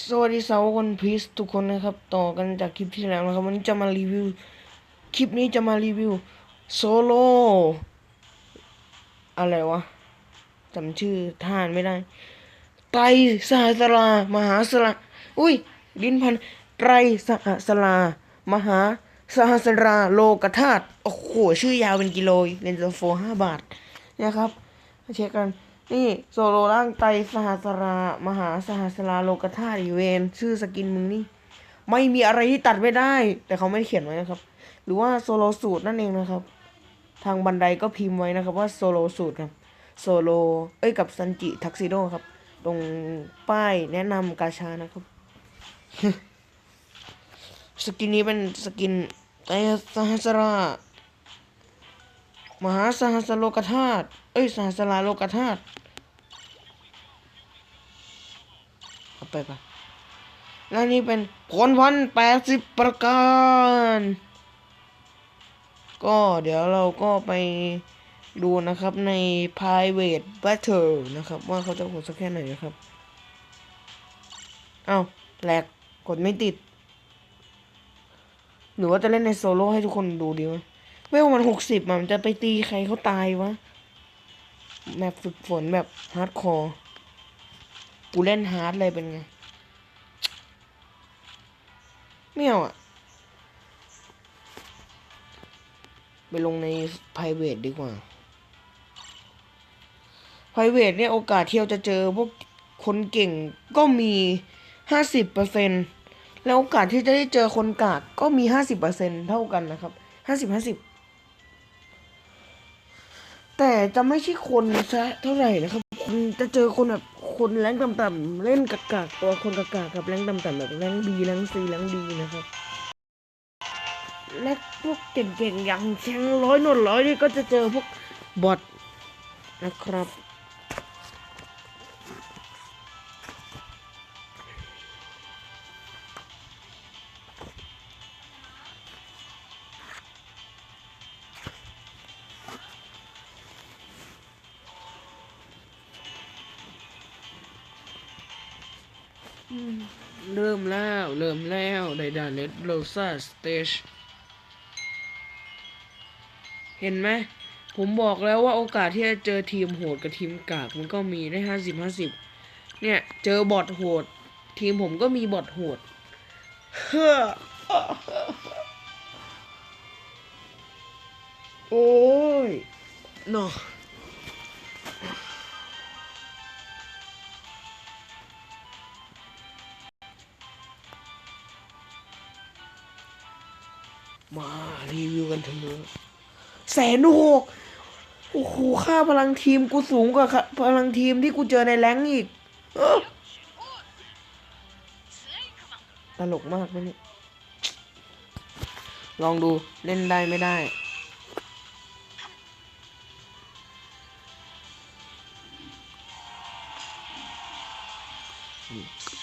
สวัสดีสาวคนพีซทุกคนนะครับ ต่อกันจากคลิปที่แล้วนะครับ วันนี้จะมารีวิว คลิปนี้จะมารีวิวโซโล่อะไรวะจำชื่อท่านไม่ได้ ไตรสหสลามหาสละอุ้ย ลิ้นพันไตรสหสลามหาสหสราโลกธาตุโอ้โห ชื่อยาวเป็นกิโลเลนส์โฟห้าบาทนะครับเช็คกัน นี่โซโลร่างไตสหสรามหาสหสราโลกธาตุอีเวนชื่อสกินมึงนี่ ไม่มีอะไรที่ตัดไม่ได้ แต่เขาไม่เขียนไว้นะครับ หรือว่าโซโลสูตรนั่นเองนะครับ ทางบันไดก็พิมพ์ไว้นะครับว่าโซโลสูตรครับโซโลเอ้ยกับซันจิทักซิโดครับ ตรงป้ายแนะนำกาชานะครับ สกินนี้เป็นสกินไตสหสรามหาสหสโลกธาตุ เอ้ย สหสราโลกธาตุ เอาไปปะและนี่เป็นผลพันแปดสิบประการ ก็เดี๋ยวเราก็ไปดูนะครับใน private battle นะครับ ว่าเขาจะโหดสักแค่ไหนนะครับเอ้าแหลกกดไม่ติด หรือว่าจะเล่นในโซโล่ให้ทุกคนดูดีวะเวลมันหกสิบมันจะไปตีใครเขาตายวะ แมปฝึกฝนแบบฮาร์ดคอร์ กูเล่นฮาร์ดเลยเป็นไงไม่เอาอะไปลงใน private ดีกว่า private เนี่ยโอกาสที่เราจะเจอพวกคนเก่งก็มีห้าสิบเปอร์เซ็นแล้วโอกาสที่จะได้เจอคนกากก็มีห้าสิบเปอร์เซ็นเท่ากันนะครับห้าสิบห้าสิบแต่จะไม่ใช่คนซะเท่าไหร่นะครับจะเจอคนแบบ คนแรงต่ำๆเล่นกากๆตัวคนกากๆกับแรงต่ำๆแบบแรงบีแรงซีแรงดีนะครับและพวกเก่งๆอย่างแชงร้อยนวดร้อยนี่ก็จะเจอพวกบอทนะครับ เลดโรซาสเตจเห็นไหมผมบอกแล้วว่าโอกาสที่จะเจอทีมโหดกับทีมกากมันก็มีได้ห้าสิบห้าสิบเนี่ย เจอบอทโหด ทีมผมก็มีบอทโหดเฮ้อโอ้ยเนาะ มารีวิวกันเถอะแสนหกโอ้โหค่าพลังทีมกูสูงกว่าพลังทีมที่กูเจอในแรงอีกตลกมากนะเนี่ยลองดูเล่นได้ไม่ได้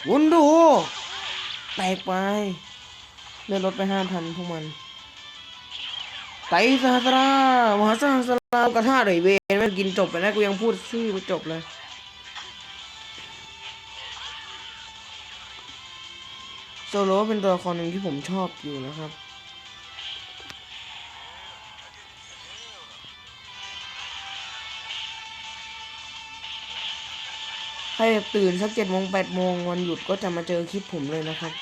วุนดู แตกไปเลื่อนรถไปห้าพันพวกมัน ไตรสหสรามหาสหสรากระทาเลยเวนไม่กินจบไปแล้วกูยังพูดชื่อไม่จบเลยโซโลเป็นตัวละครหนึ่งที่ผมชอบอยู่นะครับใครตื่นสักเจ็ดโมงแปดโมงวันหยุดก็จะมาเจอคลิปผมเลยนะครับ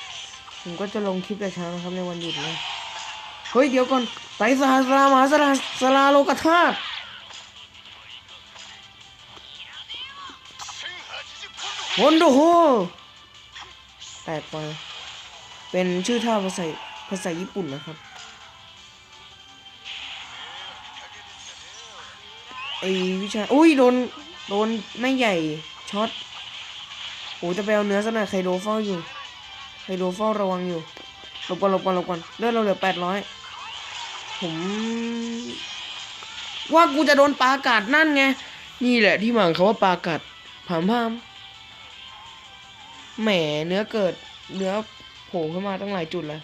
ผมก็จะลงคลิปแต่เช้านะครับในวันหยุดนะ เฮ้ยเดี๋ยวก่อนไตรสหสรามหาสราสลาโลกธาตุวนโดโฮแตกไปเป็นชื่อท่าภาษาภาษาญี่ปุ่นนะครับไอวิชาอุ้ยโดนโดนไม่ใหญ่ช็อตโอ้จะไปเอาเนื้อซะหน่อยไคโดเฝ้าอยู่ไคโดเฝ้าระวังอยู่หลบก่อนหลบก่อนหลบก่อนเลือดเราเหลือแปดร้อย ผม ว่ากูจะโดนปลากัดนั่นไง นี่แหละที่มาของเขาว่าปลากัดผามพามแหมเนื้อเกิด เนื้อโผล่ขึ้นมาตั้งหลายจุดเลย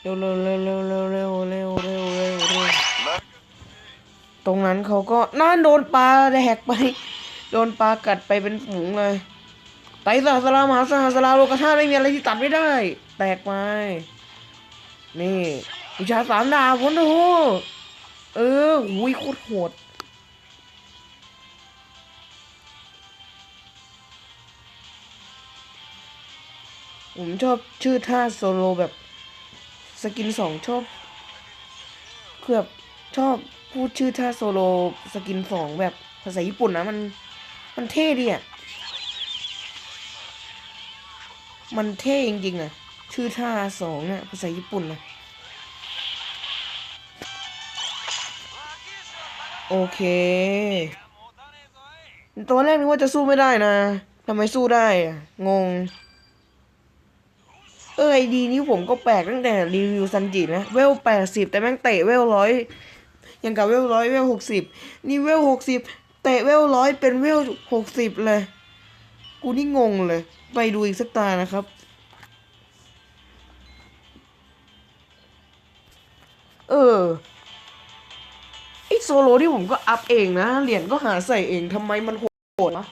เร็วเร็วเร็วเร็วเร็วเร็วเร็วเร็วเร็วเร็วตรงนั้นเขาก็น่าโดนปลาแดกไป โดนปลากัดไปเป็นฝูงเลย ไตรสหสลามหาสหสลาโลกธาตุไม่มีอะไรที่ตัดไม่ได้ แตกไป นี่วิชาสามดาวพ้นโอ้โหเออหุยโคตรโหด ผมชอบชื่อท่าโซโลแบบ สกินสองชอบคือแบบชอบพูดชื่อท่าโซโลสกินสองแบบภาษาญี่ปุ่นนะมัน มันเท่ดีอะ มันเท่จริงๆอะ ชื่อท่าสองเนี่ยภาษาญี่ปุ่นนะโอเคตัวแรกนึกว่าจะสู้ไม่ได้นะทำไมสู้ได้อะ งง เออไอดีนี้ผมก็แปลกตั้งแต่รีวิวซันจินะ เวลแปดสิบแต่แม่งเตะเวลร้อยยังกับเวลร้อยเวลหกสิบนี่เวลหกสิบเตะเวลร้อยเป็นเวลหกสิบเลย กูนี่งงเลย ไปดูอีกสักตานะครับ เออไอโซโลที่ผมก็อัพเองนะ เหรียญก็หาใส่เองทำไมมันโหดวะ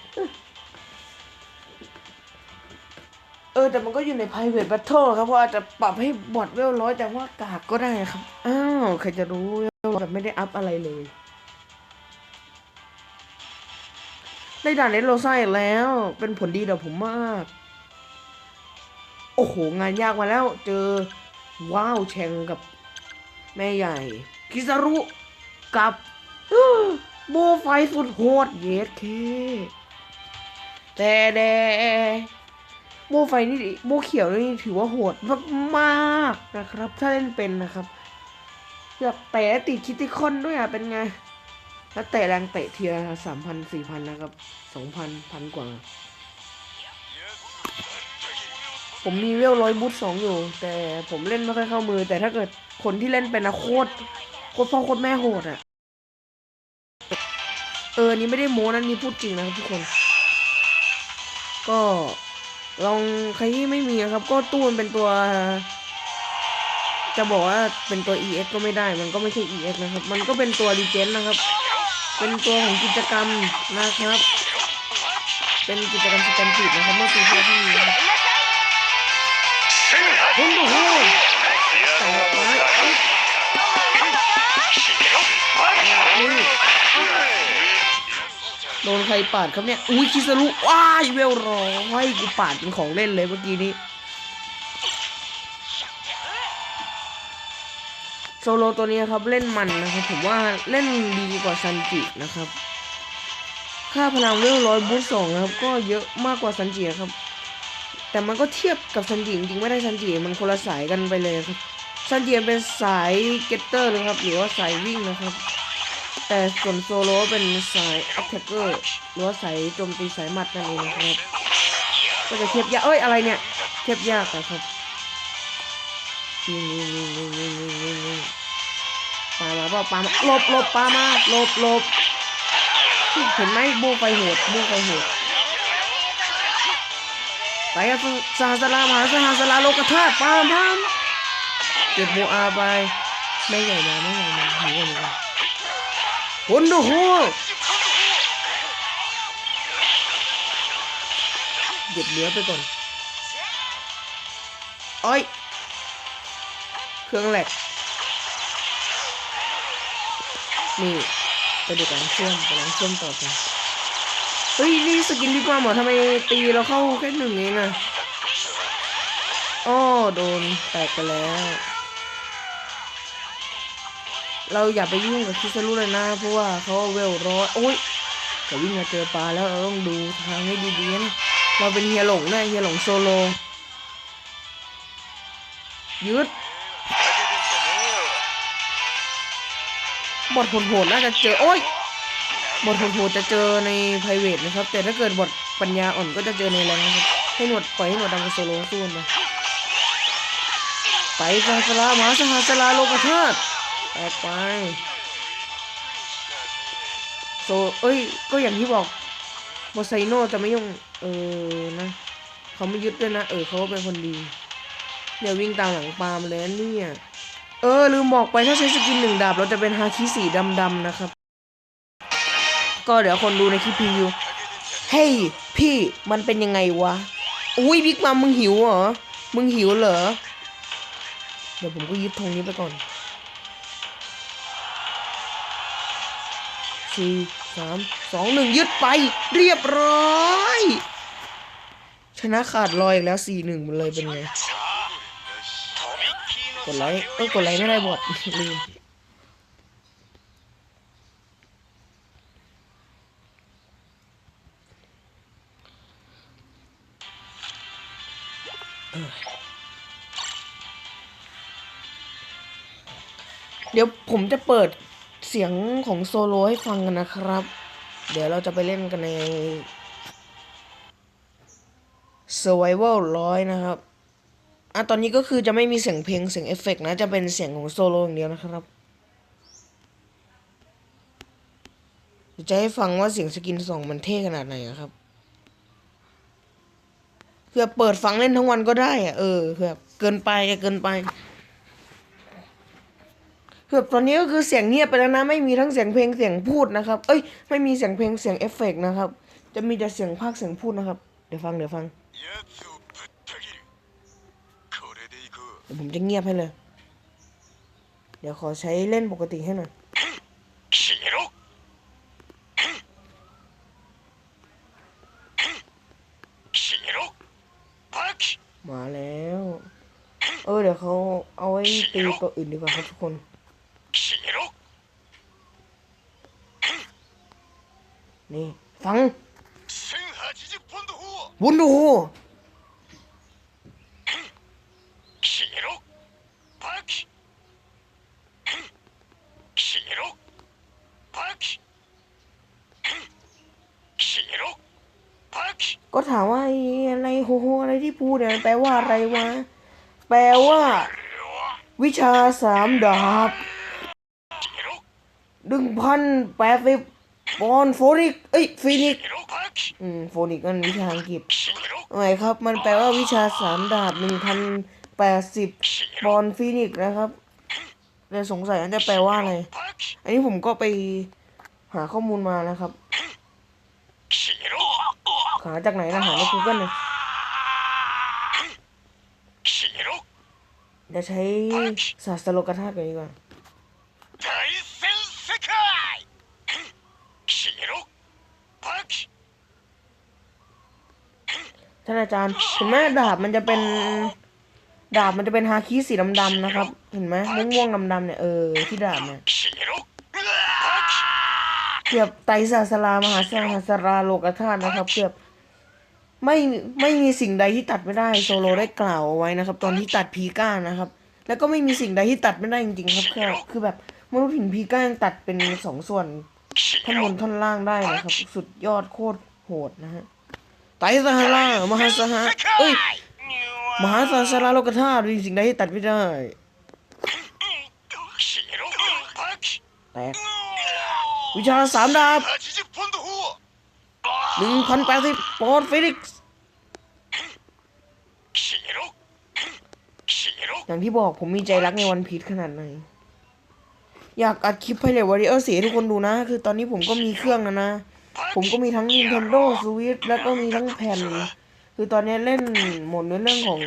เออ แต่มันก็อยู่ใน private battle ครับ เพราะอาจจะปรับให้บอดเวลร้อยแต่ว่ากากก็ได้ครับ อ้าว ใครจะรู้เวลแบบไม่ได้อัพอะไรเลย ได้ด่านเลสโรซ่าอีกแล้ว เป็นผลดีต่อผมมาก โอ้โห งานยากมาแล้ว เจอว้าวแชงกับแม่ใหญ่ คิซารุกับโบไฟสุดโหดเยสเคแต่แดโบไฟนี่โบเขียวนี่ถือว่าโหดมากๆนะครับ ถ้าเล่นเป็นนะครับแบบเตะติดคิติคอนด้วยอะเป็นไง แล้วเตะแรงเตะเทียสามพันสี่พันนะครับสองพันพันกว่า ผมมีเวลร้อยบูทสองอยู่ แต่ผมเล่นไม่ค่อยเข้ามือ แต่ถ้าเกิดคนที่เล่นเป็นนะโคตรโคตรพ่อโคตรแม่โหดอะเออนี่ไม่ได้โม้นะนี่พูดจริงนะครับทุกคน ก็ลองใครที่ไม่มีอะครับ ก็ตู้มันเป็นตัว จะบอกว่าเป็นตัว EX ก็ไม่ได้ มันก็ไม่ใช่ EX นะครับ มันก็เป็นตัว Legend นะครับ เป็นตัวของกิจกรรมนะครับ เป็นกิจกรรมสแตนติดนะครับเมื่อปีที่ที่มีนะครับโอ้โหแต่ไม้นี่โดนใครปาดครับเนี่ย อุ้ยคิสรุว้ายเวลร้อยกูปาดเป็นของเล่นเลยเมื่อกี้นี้ ซโลตัวนี้ครับเล่นมันนะครับผมว่าเล่นดีกว่าซันจินะครับ ค่าพลังเวลร้อยบูสสองนะครับ ก็เยอะมากกว่าซันจิครับ แต่มันก็เทียบกับซันจิจริงไม่ได้ซันจิมันคนละสายกันไปเลยครับซันจิเป็นสายเก็ตเตอร์นะครับหรือว่าสายวิ่งนะครับ แต่ส่วนโซโลเป็นสายแอคแทกเกอร์หรือว่าสายโจมตีสายหมัดนั่นเองนะครับ ก็จะเทียบยากเอ้ยอะไรเนี่ย เทียบยากอะครับ นี่นี่นี่นี่นี่นี่นี่นี่ปามาเปล่าปามาหลบหลบปามาหลบหลบเห็นไหมบูไฟโหดบูไฟโหดไปอะสหสลามหาสหสลาโลกธาตุปามพามเก็บโมอาไปไม่ใหญ่มาไม่ใหญ่มาหนีกันหนีกันคนดูหัวเก็บเนื้อไปก่อนอ้อย เครื่องแหลกนี่ไปดูการเชื่อมไปการเชื่อมต่อไปเฮ้ยนี่สกินดีกว่าหมอทำไมตีเราเข้าแค่หนึ่งเองอะอ้อโดนแตกไปแล้ว เราอย่าไปยุ่งกับคิสรุเลยนะเพราะว่าเขาเวลร้อยโอ้ยจะวิ่งมาเจอปลาแล้วเราต้องดูทางให้ดีๆนะเราเป็นเฮียหลงนะเฮียหลงโซโลยึด บทโหดๆน่าจะเจอ โอ้ยบทโหดๆจะเจอใน p r i v a t นะครับ แต่ถ้าเกิดบทปัญญาอ่อนก็จะเจอในแรงนะครับ ให้หนวดปล่อยให้หนวดดำกับโซโลสู้นไปไปซาสลาหมาสหสลาโลกธาตุแตกไปโซเอ้ย ก็อย่างที่บอกโมไซโนจะไม่ยุ่ง เออนะ เขาไม่ยึดด้วยนะ เออเขาก็เป็นคนดี เดี๋ยววิ่งตามหลังปาล์มเลยนะเนี่ย เออ ลืมบอกไปถ้าใช้สกินหนึ่งดาบ เราจะเป็นฮาคิสีดำๆนะครับ ก็เดี๋ยวคนดูในคลิปพรีวิวเฮ้ยพี่มันเป็นยังไงวะ อุ้ยบิ๊กมัมมึงหิวเหรอ มึงหิวเหรอ เดี๋ยวผมก็ยึดธงนี้ไปก่อนสี่สามสองหนึ่งยึดไป เรียบร้อย ชนะขาดลอยอีกแล้วสี่หนึ่งมันเลยเป็นไง กดไลค์เอ้ยกดไลค์ไม่ได้บอดลืมเดี๋ยวผมจะเปิดเสียงของโซโลให้ฟังกันนะครับ เดี๋ยวเราจะไปเล่นกันใน Survival ร้อยนะครับ อะตอนนี้ก็คือจะไม่มีเสียงเพลงเสียงเอฟเฟกต์นะ จะเป็นเสียงของโซโลอย่างเดียวนะครับเดี๋ยวจะให้ฟังว่าเสียงสกินสองมันเท่ขนาดไหนอะครับเพื่อเปิดฟังเล่นทั้งวันก็ได้อะเออเพื่อเกินไปอะเกินไปเกือตอนนี้ก็คือเสียงเงียบไปแล้วนะ ไม่มีทั้งเสียงเพลงเสียงพูดนะครับ เอ้ย ไม่มีเสียงเพลงเสียงเอฟเฟกต์นะครับ จะมีแต่เสียงพากเสียงพูดนะครับ เดี๋ยวฟังเดี๋ยวฟัง เดี๋ยวผมจะเงียบให้เลย เดี๋ยวขอใช้เล่นปกติให้หน่อยมาแล้ว เออเดี๋ยวเขาเอาไว้ตีตัวอื่นดีกว่าครับทุกคนนี่ ฟังบุนดู ก็ถามว่าอะไรโหอะไรที่พูดเนี่ยแปลว่าอะไรวะ แปลว่า วิชาสามดาบดึงพันแปดสิบปอนโฟนิก เอ้ยฟินิก อืมโฟนิกมันวิชาอังกฤษหมครับ มันแปลว่าวิชาสามดาบหนึ่งพันแปดสิบปอนฟินิกนะครับแต่สงสัยอันจะแปลว่าอะไร อันนี้ผมก็ไปหาข้อมูลมานะครับ หาจากไหนนะหาในกูเกิลเลยเดี๋ยวใช้ศาสตร์โลกธาตุกันดีกว่าท่านอาจารย์เห็นไหมดาบมันจะเป็น ดาบมันจะเป็นฮาคิสีดำๆนะครับ เห็นไหมม่วงๆดำๆเนี่ยเออที่ดาบเนี่ยเกือบไตสาสลามหาสารหาสาราโลกธาตุนะครับเกือบ ไม่ไม่มีสิ่งใดที่ตัดไม่ได้โซโลได้กล่าวเอาไว้นะครับ ตอนที่ตัดพีก้านะครับ แล้วก็ไม่มีสิ่งใดที่ตัดไม่ได้จริงๆครับแค่คือแบบมนุษย์หินพีก้ายังตัดเป็นสองส่วนท่อนบนท่อนล่างได้นะครับ สุดยอดโคตรโหดนะฮะไตสหร่ามหาสหะเอ้ยมหาสาสาราโลกธาตุมีสิ่งใดที่ตัดไม่ได้แตกวิชาสามดาบ หนึ่งพันแปดสิบโปรดฟิลิกส์อย่างที่บอกผมมีใจรักในวันพีชขนาดไหน อยากอัดคลิปให้เลยวอริเออร์เสียทุกคนดูนะ คือตอนนี้ผมก็มีเครื่องนะนะ ผมก็มีทั้ง Nintendo Switch แล้วก็มีทั้งแผ่น คือตอนนี้เล่นหมดในเรื่องของ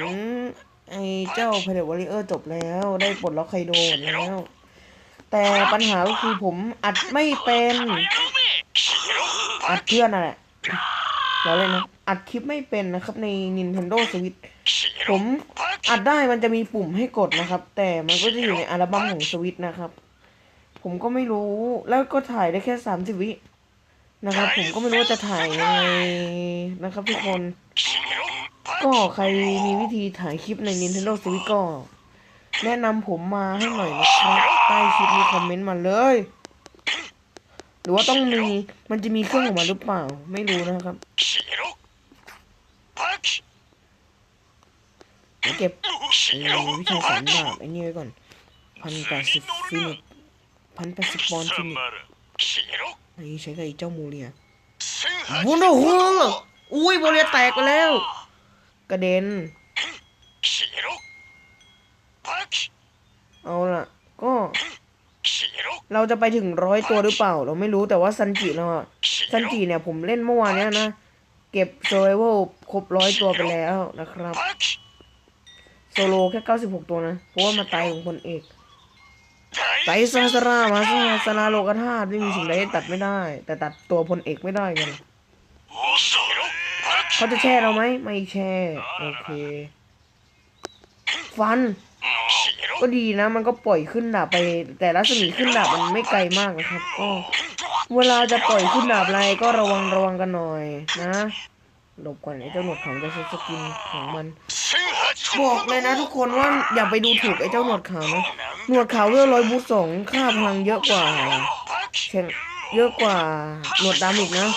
ไอ้เจ้าเพลวอริเออร์จบแล้ว ได้ปลดล็อกไคโดแล้ว แต่ปัญหาก็คือผมอัดไม่เป็น อัดเพื่อนนั่นแหละ เราเลยนะอัดคลิปไม่เป็นนะครับใน Nintendo Switch ผมอัดได้มันจะมีปุ่มให้กดนะครับ แต่มันก็จะอยู่ในอัลบั้มของ Switch นะครับ ผมก็ไม่รู้แล้วก็ถ่ายได้แค่สามสิบวินะครับ ผมก็ไม่รู้ว่าจะถ่ายยังไงนะครับ ทุกคน ก็ใครมีวิธีถ่ายคลิปใน Nintendo Switch ก็ แนะนำผมมาให้หน่อยนะครับ ใต้คลิปมีคอมเมนต์มาเลย รือว่าต้องมีมันจะมีเครื่องออกมาหรือเปล่า ไม่รู้นะครับเก็บวิชาสามดาบไอ้นี่ไว้ก่อนพันแปดสิบฟินิกพันแปดสิบปอนด์ฟินิกนี่ใช้กับไอ้เจ้ามูเรียบุนโอ้โหอุ้ยมูเรียแตกไปแล้ว กระเด็น เอาล่ะ ก็ เราจะไปถึงร้อยตัวหรือเปล่า เราไม่รู้แต่ว่าซันจิเราอะซันจิเนี่ยผมเล่นเมื่อวานเนี้ยนะ เก็บโซลเวลครบร้อยตัวไปแล้วนะครับ โซโลแค่เก้าสิบหกตัวนะ เพราะว่ามาตายของคนเอกไตซาสรามาซาสราโลกธาตุไม่มีสิ่งใดตัดไม่ได้ แต่ตัดตัวพลเอกไม่ได้กันเขาจะแช่เราไหมไม่แช่ โอเค ฟัน ก็ดีนะ มันก็ปล่อยขึ้นดาบไป แต่ลัศมีขึ้นดาบมันไม่ไกลมากนะครับก็เวลาจะปล่อยขึ้นดาบอะไรก็ระวังระวังกันหน่อยนะหลบก่อนไอ้เจ้าหนวดเขาจะใช้สกินของมันบอกเลยนะทุกคนว่าอย่าไปดูถูกไอ้เจ้าหนวดเขาวนะหนวดเขาวเอลร้อยบูสองค่าพลังเยอะกว่าแข่งเยอะกว่าหนวดดำอีกนะ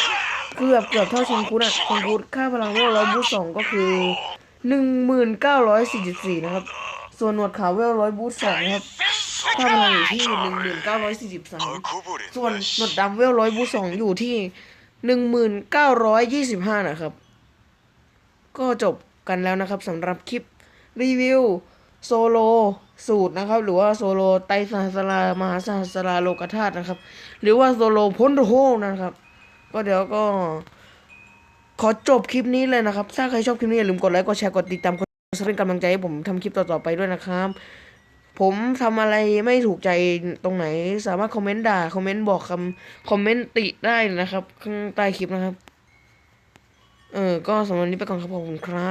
เกือบเกือบเท่าเชงคุดอะเชงคุดค่าพลังเวลร้อยบูสองก็คือหนึ่งหมื่นเก้าร้อยสี่สิบสี่นะครับ ส่วนหนวดขาวเวลร้อยบูทสองครับค่าพลังอยู่ที่หนึ่งหมื่นเก้าร้อยสี่สิบสามส่วนหนวดดำเวลร้อยบูทสองอยู่ที่หนึ่งหมื่นเก้าร้อยยี่สิบห้านะครับ ก็จบกันแล้วนะครับสำหรับคลิปรีวิวโซโลสูตรนะครับ หรือว่าโซโลไตสหัสลามหาสหัสลาโลกธาตุนะครับ หรือว่าโซโลพ้นโฮนะครับ ก็เดี๋ยวก็ ขอจบคลิปนี้เลยนะครับ ถ้าใครชอบคลิปนี้อย่าลืมกดไลค์กดแชร์กดติดตาม จะเป็นกำลังใจให้ผมทำคลิปต่อๆไปด้วยนะครับ ผมทำอะไรไม่ถูกใจตรงไหน สามารถคอมเมนต์ด่าคอมเมนต์บอกคำคอมเมนต์ติได้นะครับข้างใต้คลิปนะครับ เออก็สำหรับวันนี้ไปก่อนครับผมครับ